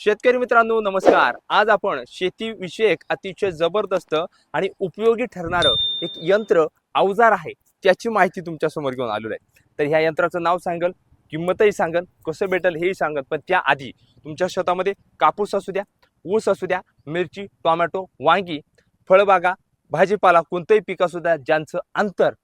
शेतकरी मित्रांनो नमस्कार. आज आपण शेतीविषयक अतिशय जबरदस्त आणि उपयोगी ठरणारं एक यंत्र अवजार आहे त्याची माहिती तुमच्यासमोर घेऊन आलेलो आहे. तर ह्या यंत्राचं नाव सांगल किंमतही सांगल कसं भेटल हेही सांगल पण त्याआधी तुमच्या शेतामध्ये कापूस असू द्या ऊस असू द्या मिरची टोमॅटो वांगी फळबागा भाजीपाला कोणतंही पीक असू द्या ज्यांचं अंतर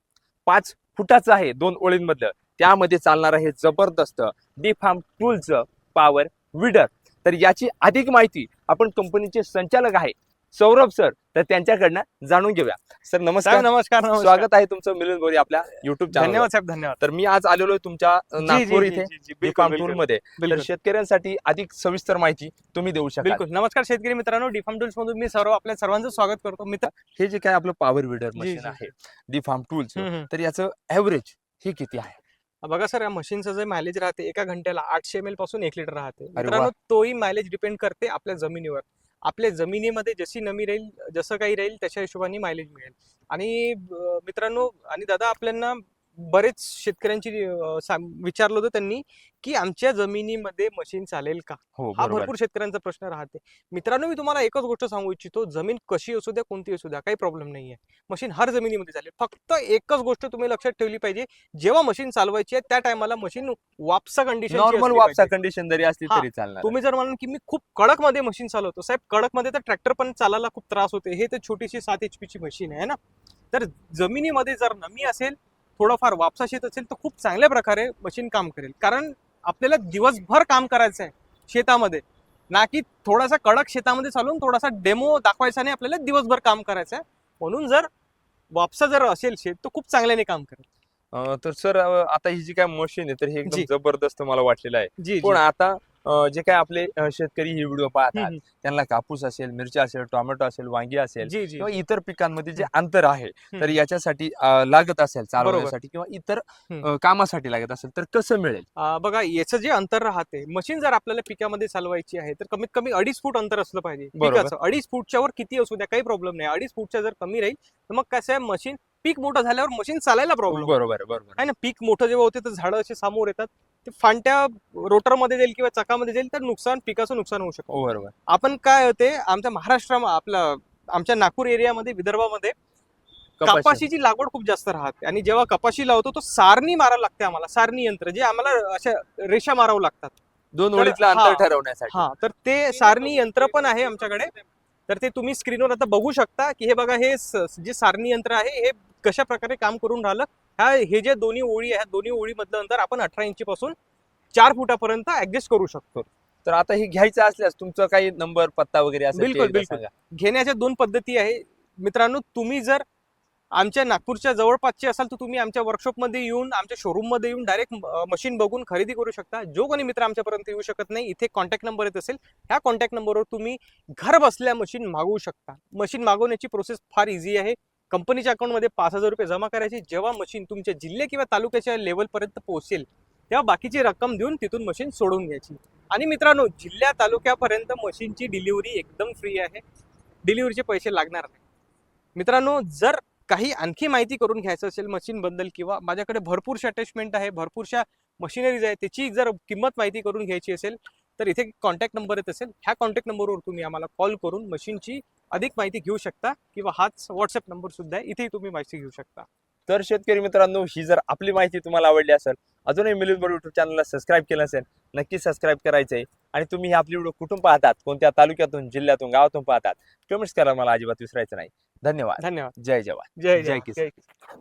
पाच फुटाचं आहे दोन ओळींमधलं त्यामध्ये चालणारं हे जबरदस्त डी फार्म टूलचं पॉवर विडर. तर याची अधिक माहिती आपण कंपनीचे संचालक आहे सौरभ सर तर त्यांच्याकडनं जाणून घेऊया. सर नमस्कार. नमस्कार. स्वागत आहे तुमचं मिलिंद बोरी आपल्या युट्यूब धन्यवाद साहेब धन्यवाद. तर मी आज आलेलो आहे तुमच्या नागपूर इथे मध्ये तर. शेतकऱ्यांसाठी अधिक सविस्तर माहिती तुम्ही देऊ शकाल. बिलकुल. नमस्कार शेतकरी मित्रांनो. डिफार्म टूल्स मधून मी सर्व आपल्या सर्वांचं स्वागत करतो. मित्र हे जे काय आपलं पॉवर विडर मशीन. आहे डी फार्म टूलचं हम्म, हम्म. तर याचं ऍव्हरेज हे किती आहे? बघा सर या मशीनचं जे मायलेज राहते एका घंट्याला आठशे एम एलपासून एक लिटर राहते. मित्रांनो तोही मायलेज डिपेंड करते आपल्या जमिनीवर. आपल्या जमिनीमध्ये जशी नमी राहील जसं काही राहील त्याच्या हिशोबाने मायलेज मिळेल. आणि मित्रांनो आणि दादा आपल्याला बरेच शेतकऱ्यांची विचारलं होतं त्यांनी की आमच्या जमिनीमध्ये मशीन चालेल का? हो हा भरपूर शेतकऱ्यांचा प्रश्न राहते. मित्रांनो मी तुम्हाला एकच गोष्ट सांगू इच्छितो. जमीन कशी असू द्या कोणती असू द्या काही प्रॉब्लेम नाहीये. मशीन हर जमिनीमध्ये चालेल. फक्त एकच गोष्ट तुम्ही लक्षात ठेवली पाहिजे. जेव्हा मशीन चालवायची आहे त्या टायमाला मशीन वापसा कंडिशन नॉर्मल वापसा कंडिशन जरी असली तरी चालणार. तुम्ही जर म्हणाल की मी खूप कडकमध्ये मशीन चालवतो. साहेब कडकमध्ये तर ट्रॅक्टर पण चालायला खूप त्रास होते. हे तर छोटीशी सात एच ची मशीन आहे ना? तर जमिनीमध्ये जर नमी असेल थोडंफार वापसा शेत असेल तर खूप चांगल्या प्रकारे मशीन काम करेल. कारण आपल्याला दिवसभर काम करायचं आहे शेतामध्ये. ना की थोडासा कडक शेतामध्ये चालून थोडासा डेमो दाखवायचा नाही आपल्याला दिवसभर काम करायचं आहे म्हणून जर वापसा जर असेल शेत तर खूप चांगल्याने काम करेल. तर सर आता ही जी काय मशीन आहे तर हे एकदम. जबरदस्त मला वाटलेलं आहे. पण आता जे काय आपले शेतकरी ही व्हिडिओ पाहतात. त्यांना कापूस असेल मिरची असेल टोमॅटो असेल वांगी असेल किंवा इतर पिकांमध्ये जे अंतर आहे तर. याच्यासाठी लागत असेल चालवण्यासाठी किंवा इतर कामासाठी लागत असेल तर कसं मिळेल? बघा याचं जे अंतर राहते मशीन जर आपल्याला पिकामध्ये चालवायची आहे तर कमीत कमी अडीच फूट अंतर असलं पाहिजे. पिकाचं अडीच फूटच्या वर किती असू द्या काही प्रॉब्लेम नाही. अडीच फूटच्या जर कमी राहील तर मग कसं आहे मशीन पीक मोठं झाल्यावर मशीन चालायला प्रॉब्लेम बरोबर बरोबर. आहे. ना? पीक मोठं जेव्हा होते तर झाडं असे समोर येतात. ते फांट्या रोटरमध्ये जाईल किंवा चकामध्ये जाईल तर नुकसान पिकाचं नुकसान होऊ शकतं. बरोबर. आपण काय होते आमच्या महाराष्ट्र आपलं आमच्या नागपूर एरियामध्ये विदर्भामध्ये कपाशी. कपाशीची लागवड खूप जास्त राहते. आणि जेव्हा कपाशी लावतो तो सारणी मारावं लागते आम्हाला सारणी यंत्र जे आम्हाला अशा रेषा मारावं लागतात. दोन तर- ओळीतलं हा. अंतर ठरवण्यासाठी. हा तर ते सारणी यंत्र पण आहे आमच्याकडे. तर ते तुम्ही स्क्रीनवर आता बघू शकता की हे बघा हे जे सारणी यंत्र आहे हे कशा प्रकारे काम करून राहिलं? ह्या हे जे दोन्ही ओळी आहेत दोन्ही ओळी मधलं अंतर आपण अठरा इंची पासून चार फुटापर्यंत ऍडजस्ट करू शकतो. तर आता हे घ्यायचं असल्यास तुमचा काही नंबर पत्ता वगैरे असेल बिलकुल, बिलकुल. घेण्याच्या दोन पद्धती आहे. मित्रांनो तुम्ही जर आमच्या नागपूरच्या जवळपासचे असाल तर तुम्ही आमच्या वर्कशॉपमध्ये येऊन आमच्या शोरूममध्ये येऊन डायरेक्ट मशीन बघून खरेदी करू शकता. जो कोणी मित्र आमच्यापर्यंत येऊ शकत नाही. इथे कॉन्टॅक्ट नंबर येत असेल. ह्या कॉन्टॅक्ट नंबरवर तुम्ही घर बसल्या मशीन मागवू शकता. मशीन मागवण्याची प्रोसेस फार इझी आहे. कंपनीच्या अकाउंटमध्ये पाच हजार रुपये जमा करायची. जेव्हा मशीन तुमच्या जिल्हे किंवा तालुक्याच्या लेवलपर्यंत पोहोचेल तेव्हा बाकीची रक्कम देऊन तिथून मशीन सोडून घ्यायची. आणि मित्रांनो जिल्ह्या तालुक्यापर्यंत मशीनची डिलिव्हरी एकदम फ्री आहे. डिलिव्हरीचे पैसे लागणार नाही. मित्रांनो जर काही आणखी माहिती करून घ्यायचं असेल मशीनबद्दल किंवा माझ्याकडे भरपूरशा अटॅचमेंट आहे भरपूरशा मशिनरीज आहे त्याची जर किंमत माहिती करून घ्यायची असेल तर इथे कॉन्टॅक्ट नंबर येत असेल. ह्या कॉन्टॅक्ट नंबरवर तुम्ही आम्हाला कॉल करून मशीनची अधिक माहिती घेऊ शकता किंवा हाच व्हॉट्सअप नंबरसुद्धा आहे. इथेही तुम्ही माहिती घेऊ शकता. तर शेतकरी मित्रांनो ही जर आपली माहिती तुम्हाला आवडली असेल अजूनही मिलिंद बोर युट्यूब चॅनलला सबस्क्राईब केलं असेल नक्की सबस्क्राईब करायचंय. आणि तुम्ही ही आपली व्हिडिओ कुठून पाहतात कोणत्या तालुक्यातून जिल्ह्यातून गावातून पाहतात कमेंट्स करा मला अजिबात विसरायचं नाही. धन्यवाद. धन्यवाद. जय जवान. जय. जय किसान.